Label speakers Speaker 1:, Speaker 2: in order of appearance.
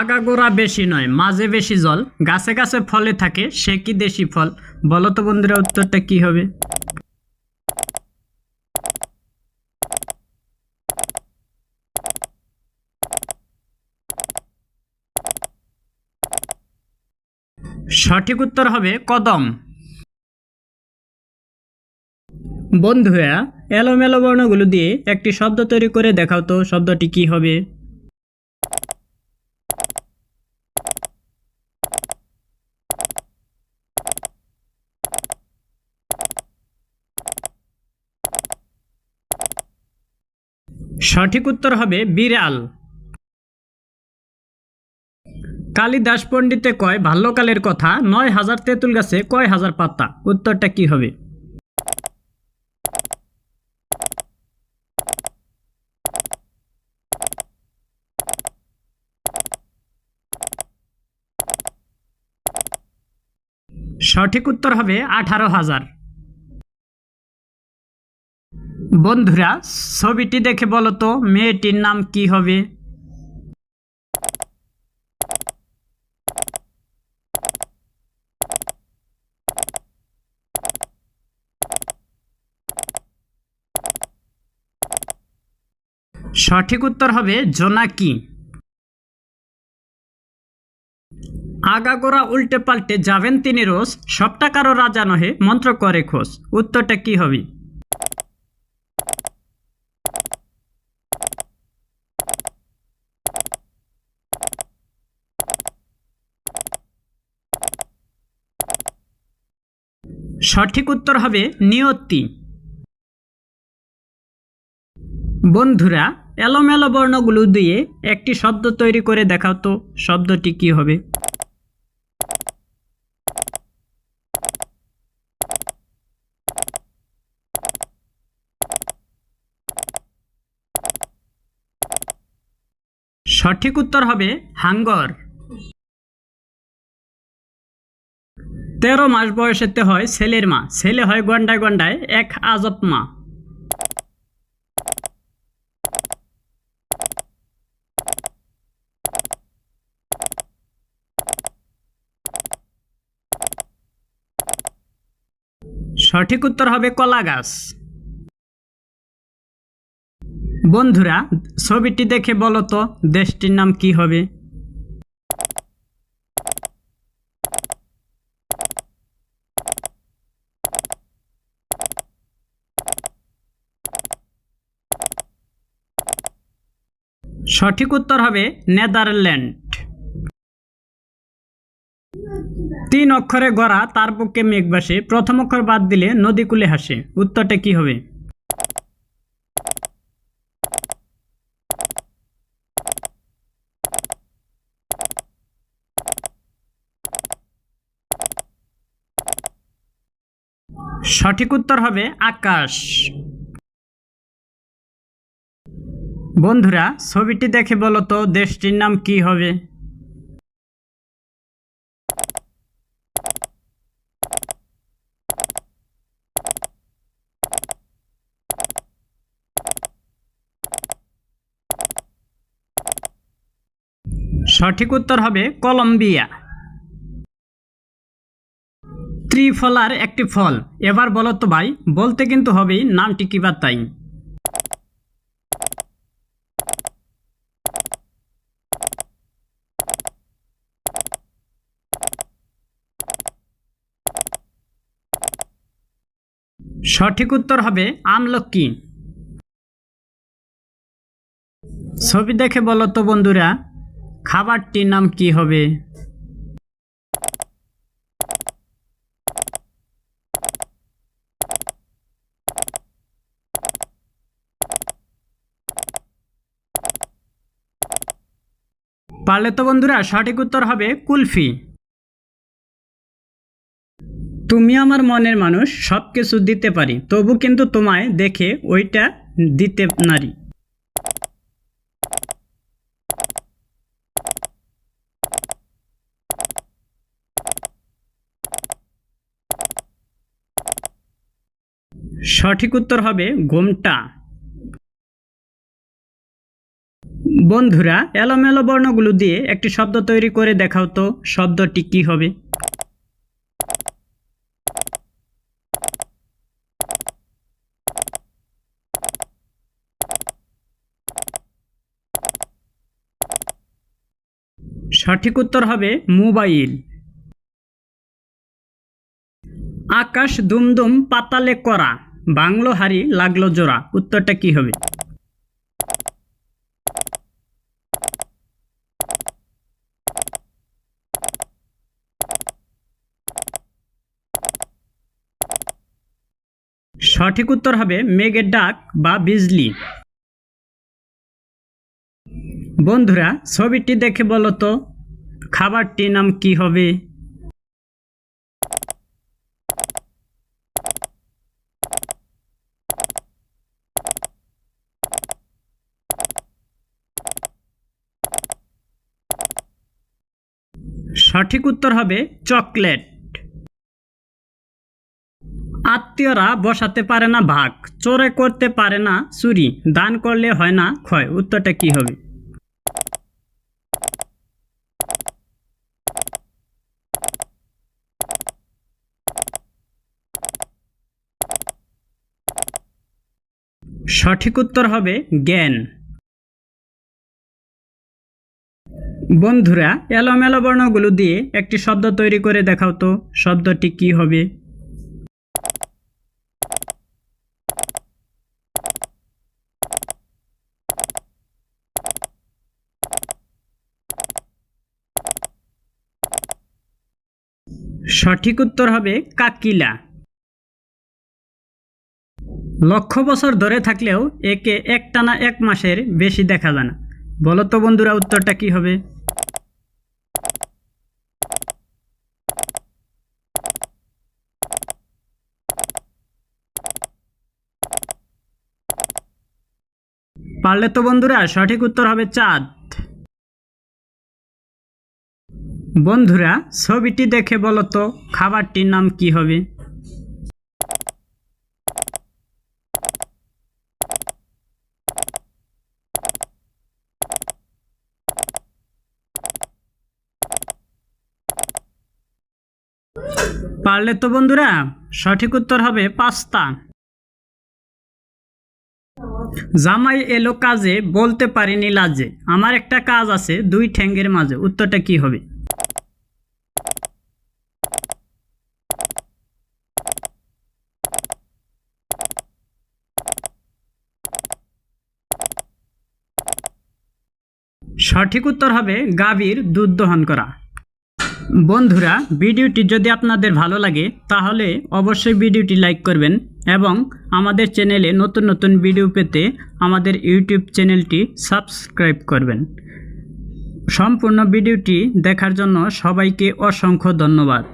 Speaker 1: আগাগোড়া বেশি নয়, মাঝে বেশি জল। গাছে গাছে ফলে থাকে, সে কি দেশি ফল? বলতো বন্ধুরা, উত্তরটা কি হবে? সঠিক উত্তর হবে কদম। বন্ধুরা, এলোমেলো বর্ণগুলো দিয়ে একটি শব্দ তৈরি করে দেখাও তো, শব্দটি কি হবে? সঠিক উত্তর হবে বিড়াল। কালিদাস পণ্ডিতে কয় বাল্যকালের কথা, নয় হাজার তেঁতুল গাছে কয় হাজার পাতা? উত্তরটা কি হবে? সঠিক উত্তর হবে আঠারো হাজার। বন্ধুরা, ছবিটি দেখে বলো তো, মেয়েটির নাম কি হবে? সঠিক উত্তর হবে জোনাকি। আগাগোড়া উল্টে পাল্টে যাবেন তিনি রোজ, সবটা কারও রাজা নহে মন্ত্র করে খোঁজ। উত্তরটা কি হবে? সঠিক উত্তর হবে নিয়তি। বন্ধুরা, এলোমেলো বর্ণগুলো দিয়ে একটি শব্দ তৈরি করে দেখাও তো, শব্দটি কি হবে? সঠিক উত্তর হবে হাঙ্গর। তেরো মাস বয়সেতে হয় ছেলের মা। ছেলে হয় গন্ডায় গন্ডায় এক আজব মা। সঠিক উত্তর হবে কলা গাছ। বন্ধুরা, ছবিটি দেখে বলো তো, দেশটির নাম কি হবে? সঠিক উত্তর হবে নেদারল্যান্ড। তিন অক্ষরে গড়া তার পক্ষে মেঘ বাসে প্রথম অক্ষর বাদ দিলে নদীকূলে হাসে। উত্তরটা কি হবে? সঠিক উত্তর হবে আকাশ। বন্ধুরা, ছবিটি দেখে বলো তো, দেশটির নাম কি হবে? সঠিক উত্তর হবে কলম্বিয়া। ত্রিফলার একটি ফল। এবার বলো তো ভাই, বলতে কিন্তু হবেই, নামটি কি তাই? সঠিক উত্তর হবে আমলকি। ছবি দেখে বলো তো বন্ধুরা, খাবারটির নাম কি হবে? পারলে তো বন্ধুরা, সঠিক উত্তর হবে কুলফি। তুমি আমার মনের মানুষ সব কিছু দিতে পারি, তবু কিন্তু তোমায় দেখে ওইটা দিতে নারী। সঠিক উত্তর হবে ঘোমটা। বন্ধুরা, এলোমেলো বর্ণগুলো দিয়ে একটি শব্দ তৈরি করে দেখাও তো শব্দটি কি হবে। সঠিক উত্তর হবে মোবাইল। আকাশ দুমদুম পাতালে করা, বাংলো হারি লাগল জোড়া, উত্তরটা কি হবে? সঠিক উত্তর হবে মেঘের ডাক বা বিজলি। বন্ধুরা, ছবিটি দেখে বলো তো খাবারটির নাম কি হবে? সঠিক উত্তর হবে চকলেট। আত্মীয়রা বসাতে পারে না ভাগ, চোরে করতে পারে না চুরি, দান করলে হয় না ক্ষয়। উত্তরটা কি হবে? সঠিক উত্তর হবে জ্ঞান। বন্ধুরা, এলোমেলো বর্ণগুলো দিয়ে একটি শব্দ তৈরি করে দেখাও তো, শব্দটি কি হবে? সঠিক উত্তর হবে কাকিলা। লক্ষ বছর ধরে থাকলেও একে একটানা এক মাসের বেশি দেখা যায় না। বলো তো বন্ধুরা, উত্তরটা কি হবে? পারলে তো বন্ধুরা, সঠিক উত্তর হবে চাঁদ। বন্ধুরা, ছবিটি দেখে বলো তো, খাবারটির নাম কি হবে? পারলে তো বন্ধুরা, সঠিক উত্তর হবে পাস্তা। জামাই এলো কাজে, বলতে পারিনি লাজে। আমার একটা কাজ আছে, দুই ঠ্যাঙ্গের মাঝে। উত্তরটা কি হবে? সঠিক উত্তর হবে গাভীর দুধ দহন করা। বন্ধুরা, ভিডিওটি যদি আপনাদের ভালো লাগে, তাহলে অবশ্যই ভিডিওটি লাইক করবেন এবং আমাদের চ্যানেলে নতুন নতুন ভিডিও পেতে আমাদের ইউটিউব চ্যানেলটি সাবস্ক্রাইব করবেন। সম্পূর্ণ ভিডিওটি দেখার জন্য সবাইকে অসংখ্য ধন্যবাদ।